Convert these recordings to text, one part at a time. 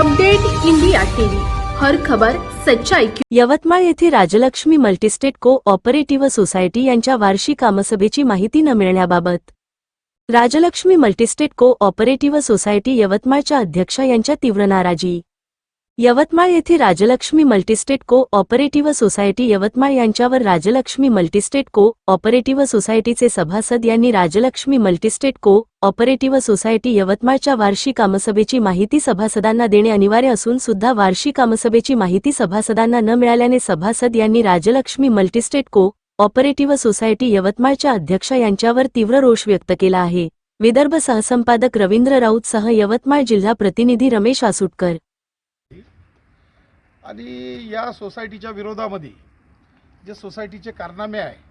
Update India TV. हर खबर सच्चाई यवतमाळ येथे राजलक्ष्मी मल्टीस्टेट को ऑपरेटिव्ह सोसायटी यांच्या वार्षिक कामसभेची माहिती न मिळण्याबाबत. राजलक्ष्मी मल्टीस्टेट को ऑपरेटिव्ह सोसायटी यवतमाळच्या अध्यक्षा यांच्या तीव्र नाराजी. यवतमाळ येथे Rajlakshmi multistate cooperative society Yavatmal यांच्यावर राजलक्ष्मी मल्टीस्टेट को ऑपरेटिव्ह सोसायटीचे सभासद यांनी राजलक्ष्मी मल्टीस्टेट को ऑपरेटिव्ह सोसायटी यवतमाळच्या वार्षिक कामसभेची माहिती सभासदांना देणे अनिवार्य असून सुद्धा वार्षिक कामसभेची माहिती सभासदांना न मिळाल्याने सभासद यांनी Rajlakshmi multistate co operative society यवतमाळच्या अध्यक्षा यांच्यावर तीव्र रोष व्यक्त केला आहे. विदर्भ सहसंपादक रवींद्र राऊत सह यवतमाळ जिल्हा प्रतिनिधी रमेश आसुटकर आणि या सोसायटीच्या विरोधामध्ये जे सोसायटीचे कारनामे आहे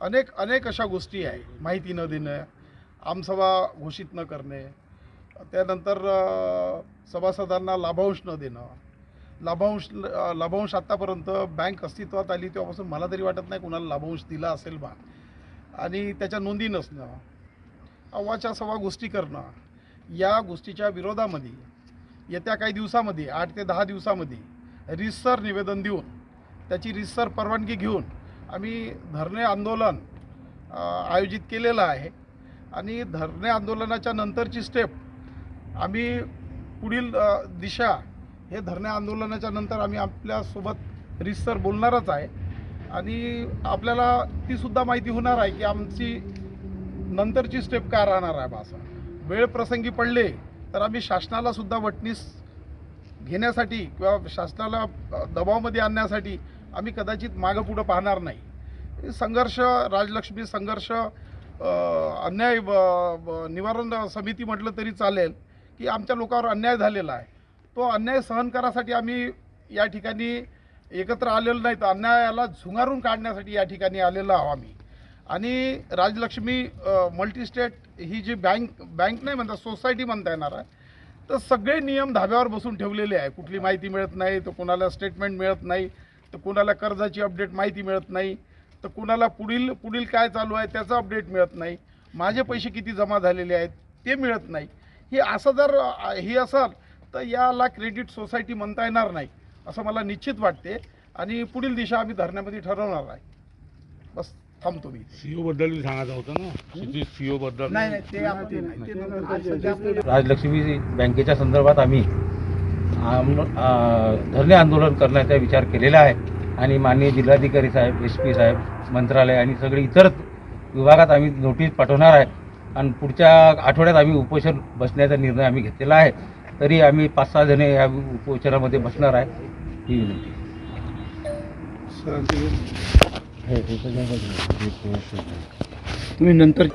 अनेक अनेक अशा गोष्टी आहे माहिती न देणं आमसभा घोषित न करणे त्यानंतर सभासदांना लाभांश न देणं लाभांश लाभांश आत्तापर्यंत बँक अस्तित्वात आली तेव्हापासून मला तरी वाटत नाही कुणाला लाभांश दिला असेल बा. आणि त्याच्या नोंदी नसणं अव्वाच्या सव्वा गोष्टी करणं या गोष्टीच्या विरोधामध्ये येत्या काही दिवसामध्ये आठ ते दहा दिवसामध्ये रिसर निवेदन देऊन त्याची रिसर परवानगी घेऊन आम्ही धरणे आंदोलन आयोजित केलेलं आहे. आणि धरणे आंदोलनाच्या नंतरची स्टेप आम्ही पुढील दिशा हे धरणे आंदोलनाच्या नंतर आम्ही आपल्यासोबत रिसर बोलणारच आहे. आणि आपल्याला तीसुद्धा माहिती होणार आहे की आमची नंतरची स्टेप काय राहणार आहे बा असं. वेळ प्रसंगी पडले तर आम्ही शासनालासुद्धा वटणीस घेण्यासाठी किंवा शासनाला दबावमध्ये आणण्यासाठी आम्ही कदाचित मागं पुढं पाहणार नाही. संघर्ष राजलक्ष्मी संघर्ष अन्याय ब- निवारण समिती म्हटलं तरी चालेल की आमच्या लोकांवर अन्याय झालेला आहे. तो अन्याय सहन करासाठी आम्ही या ठिकाणी एकत्र आलेलो नाही. तर अन्यायाला झुंगारून काढण्यासाठी या ठिकाणी आलेलो आहो आम्ही. आणि राजलक्ष्मी मल्टीस्टेट ही जी बँक बँक नाही म्हणता सोसायटी म्हणता येणार आहे तर सगळे नियम धाब्यावर बसून ठेवलेले आहे. कुठली माहिती मिळत नाही तर कोणाला स्टेटमेंट मिळत नाही तर कोणाला कर्जाची अपडेट माहिती मिळत नाही तर कुणाला पुढील पुढील काय चालू आहे त्याचं अपडेट मिळत नाही. माझे पैसे किती जमा झालेले आहेत ते मिळत नाही. हे असं जर हे असाल तर याला क्रेडिट सोसायटी म्हणता येणार नाही असं मला निश्चित वाटते. आणि पुढील दिशा आम्ही धरण्यामध्ये ठरवणार आहे बस. थांबतो मी. सीओ बद्दल सांगायचं होतं ना? सीओ बद्दल? नाही नाही ते आपण ते नाही. ते नंतर सध्या आपल्याला- राजलक्ष्मी बँकेच्या संदर्भात आम्ही आम- आ, धरणे आंदोलन करण्याचा विचार केलेला आहे. आणि माननीय जिल्हाधिकारी साहेब एस पी साहेब मंत्रालय आणि सगळे इतर विभागात आम्ही नोटीस पाठवणार आहे. आणि पुढच्या आठवड्यात आम्ही उपोषण बसण्याचा निर्णय आम्ही घेतलेला आहे. तरी आम्ही पाच सहा जणे या उपोषणामध्ये बसणार आहे. ही विनंती. तुम्ही नंतर